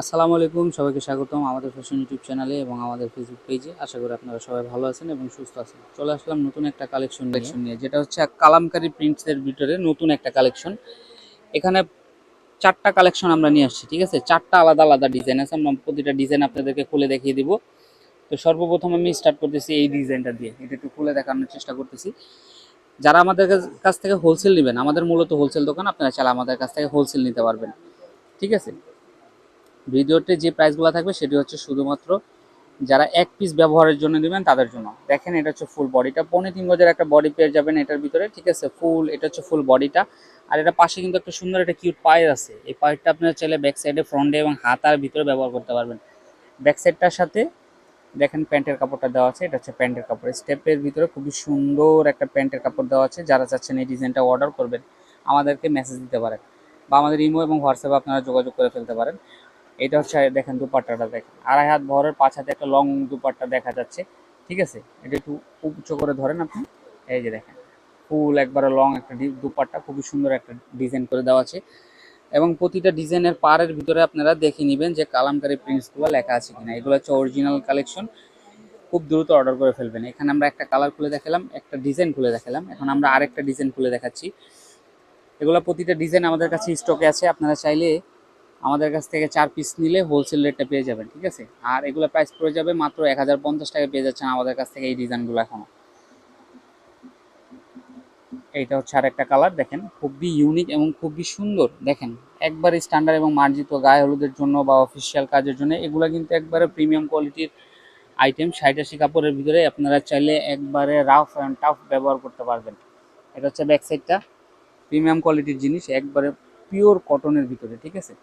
আসসালামু আলাইকুম সবাইকে স্বাগতম আমাদের ফ্যাশন ইউটিউব চ্যানেলে এবং আমাদের ফেসবুক পেজে আশা করি আপনারা সবাই ভালো আছেন এবং সুস্থ আছেন। চলে আসলাম নতুন একটা কালেকশন কালেকশন নিয়ে। যেটা হচ্ছে কালামকারি প্রিন্টসের ভিতরে নতুন একটা কালেকশন এখানে চারটা কালেকশন আমরা নিয়ে আসছি ঠিক আছে? চারটা আলাদা আলাদা ডিজাইন আছে। আমরা প্রতিটা ডিজাইন আপনাদেরকে খুলে দেখিয়ে দিব। তো সর্বপ্রথম আমি স্টার্ট করতেছি এই ডিজাইনটা দিয়ে। এটা একটু খুলে দেখানোর চেষ্টা করতেছি। যারা আমাদের কাছ- কাছ থেকে হোলসেল নেবেন আমাদের মূলত হোলসেল দোকান আপনারা চাইলে আমাদের কাছ থেকে হোলসেল নিতে পারবেন। ঠিক আছে? ভিডিওতে যে প্রাইসগুলো থাকবে সেটি হচ্ছে শুধুমাত্র যারা এক পিস ব্যবহারের জন্য নেবেন তাদের জন্য। দেখেন এটা হচ্ছে ফুল বডিটা পনেরো তিন গজের একটা বডি পেয়ে যাবেন এটার ভিতরে, ঠিক আছে? ফুল এটা হচ্ছে ফুল বডিটা আর এটা পাশে কিন্তু একটা সুন্দর একটা কিউট পায়ের আছে। এই পায়েরটা আপনারা চাইলে ব্যাক সাইডে ফ্রন্টে এবং হাতার ভিতরে ব্যবহার করতে পারবেন। ব্যাক সাইডটার সাথে দেখেন প্যান্টের কাপড়টা দেওয়া আছে। এটা হচ্ছে প্যান্টের কাপড়। স্টেপের ভিতরে খুবই সুন্দর একটা প্যান্টের কাপড় দেওয়া আছে। যারা চাচ্ছেন এই ডিজাইনটা অর্ডার করবেন, আমাদেরকে মেসেজ দিতে পারেন। বা আমাদের ইমো এবং হোয়াটসঅ্যাপে আপনারা যোগাযোগ করে ফেলতে পারেন। এটা হচ্ছে, দেখেন দুপাট্টাটা দেখেন। আড়াই হাত ভরের পাঁচ হাতে একটা লং দুপাট্টা দেখা যাচ্ছে, ঠিক আছে? এটা একটু উঁচু করে ধরেন আপনি। এই যে দেখেন, ফুল একবারে লং একটা দুপাট্টা, খুবই সুন্দর একটা ডিজাইন করে দেওয়া আছে। এবং প্রতিটা ডিজাইনের পাড়ের ভিতরে আপনারা দেখে নেবেন যে কালামকারি প্রিন্টসগুলো লেখা আছে কিনা। এগুলো হচ্ছে অরিজিনাল কালেকশন খুব দ্রুত অর্ডার করে ফেলবেন। এখানে আমরা একটা কালার খুলে দেখালাম, একটা ডিজাইন খুলে দেখালাম। এখন আমরা আরেকটা ডিজাইন খুলে দেখাচ্ছি। এগুলো প্রতিটা ডিজাইন আমাদের কাছে স্টকে আছে। আপনারা চাইলে আমাদের কাছ থেকে চার পিস নিলে হোলসেল রেটটা পেয়ে যাবেন, ঠিক আছে? আর এগুলো প্রাইস পড়ে যাবে মাত্র এক হাজার পঞ্চাশ টাকা পেয়ে যাচ্ছেন আমাদের কাছ থেকে এই ডিজাইনগুলো এখনও। এইটা হচ্ছে আর একটা কালার দেখেন, খুবই ইউনিক এবং খুবই সুন্দর, দেখেন। একবারে স্ট্যান্ডার্ড এবং মার্জিত, গায়ে হলুদের জন্য বা অফিসিয়াল কাজের জন্য, এগুলো কিন্তু একবারে প্রিমিয়াম কোয়ালিটির আইটেম ষাট আশি কাপড়ের ভিতরে আপনারা চাইলে একবারে রাফ অ্যান্ড টাফ ব্যবহার করতে পারবেন। এটা হচ্ছে ব্যাক সাইডটা প্রিমিয়াম কোয়ালিটির জিনিস, একবারে পিওর কটনের ভিতরে, ঠিক আছে?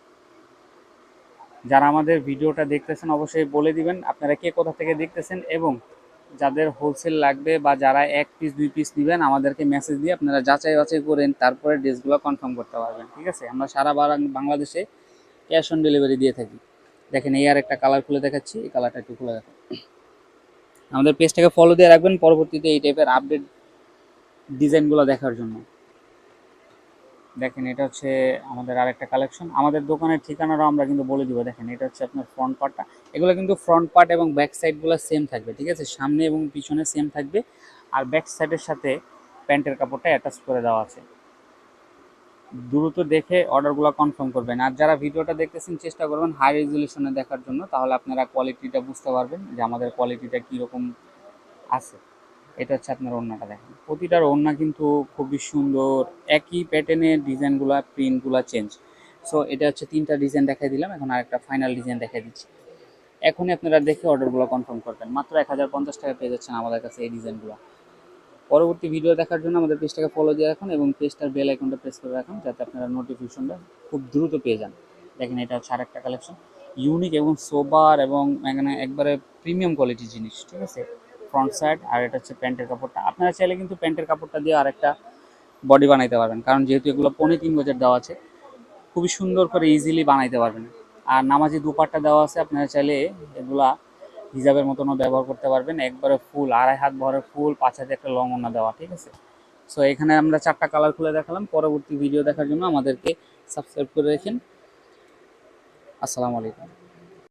যারা আমাদের ভিডিওটা দেখতেছেন অবশ্যই বলে দিবেন আপনারা কে কোথা থেকে দেখতেছেন এবং যাদের হোলসেল লাগবে বা যারা এক পিস দুই পিস নেবেন, আমাদেরকে মেসেজ দিয়ে আপনারা যাচাই বাছাই করেন তারপরে ড্রেসগুলো কনফার্ম করতে পারবেন, ঠিক আছে? আমরা সারা বাংলাদেশে ক্যাশ অন ডেলিভারি দিয়ে থাকি। দেখেন এই আর একটা কালার খুলে দেখাচ্ছি, এই কালারটা একটু খুলে দেখো আমাদের পেজটাকে ফলো দিয়ে রাখবেন, পরবর্তীতে এই টাইপের আপডেট ডিজাইনগুলো দেখার জন্য। দেখেন, এটা হচ্ছে আমাদের আরেকটা কালেকশন। আমাদের দোকানের ঠিকানাটাও আমরা কিন্তু বলে দিব, দেখেন, এটা হচ্ছে আপনার ফ্রন্ট পার্টটা এগুলো কিন্তু ফ্রন্ট পার্ট এবং ব্যাক সাইডগুলো সেম থাকবে, ঠিক আছে? সামনে এবং পিছনে সেম থাকবে। আর ব্যাক সাইডের সাথে প্যান্টের কাপড়টা অ্যাটাচ করে দেওয়া আছে। দ্রুত দেখে অর্ডারগুলো কনফার্ম করবেন। আর যারা ভিডিওটা দেখতেছেন, চেষ্টা করবেন হাই রেজলিউশনে দেখার জন্য, তাহলে আপনারা কোয়ালিটিটা বুঝতে পারবেন যে আমাদের কোয়ালিটিটা কীরকম আছে। এটা হচ্ছে আপনার ওড়নাটা দেখেন। প্রতিটার ওড়না কিন্তু খুবই সুন্দর। একই প্যাটার্নের ডিজাইনগুলো প্রিন্টগুলো চেঞ্জ সো এটা হচ্ছে তিনটা ডিজাইন দেখাই দিলাম, এখন আরেকটা ফাইনাল ডিজাইন দেখাই দিচ্ছি। এখনই আপনারা দেখে অর্ডারগুলো কনফার্ম করবেন। মাত্র এক হাজার পঞ্চাশ টাকা পেয়ে যাচ্ছেন আমাদের কাছে এই ডিজাইনগুলো পরবর্তী ভিডিও দেখার জন্য আমাদের পেজটাকে ফলো দিয়ে রাখুন এবং পেজটার বেল আইকনটা প্রেস করে রাখুন, যাতে আপনারা নোটিফিকেশনটা খুব দ্রুত পেয়ে যান। দেখেন এটা হচ্ছে আরেকটা কালেকশন ইউনিক এবং সোবার এবং এখানে একবারে প্রিমিয়াম কোয়ালিটির জিনিস, ঠিক আছে? ফ্রন্ট সাইড আর এটা হচ্ছে প্যান্টের কাপড়টা। আপনারা চাইলে কিন্তু প্যান্টের কাপড়টা দিয়ে আরেকটা বডি বানাইতে পারবেন, কারণ যেহেতু এগুলো পনে তিন গজের দেওয়া আছে, খুবই সুন্দর করে ইজিলি বানাইতে পারবেন। আর নামাজি দুপাট্টা দেওয়া আছে, আপনারা চাইলে এগুলা হিজাবের মতনও ব্যবহার করতে পারবেন। একবারে ফুল, আড়াই হাত ভরের ফুল, পাঁচ হাতে একটা লং ওনা দেওয়া, ঠিক আছে? সো এখানে আমরা চারটা কালার খুলে দেখালাম। পরবর্তী ভিডিও দেখার জন্য আমাদেরকে সাবস্ক্রাইব করে রেখেন। আসসালামু আলাইকুম।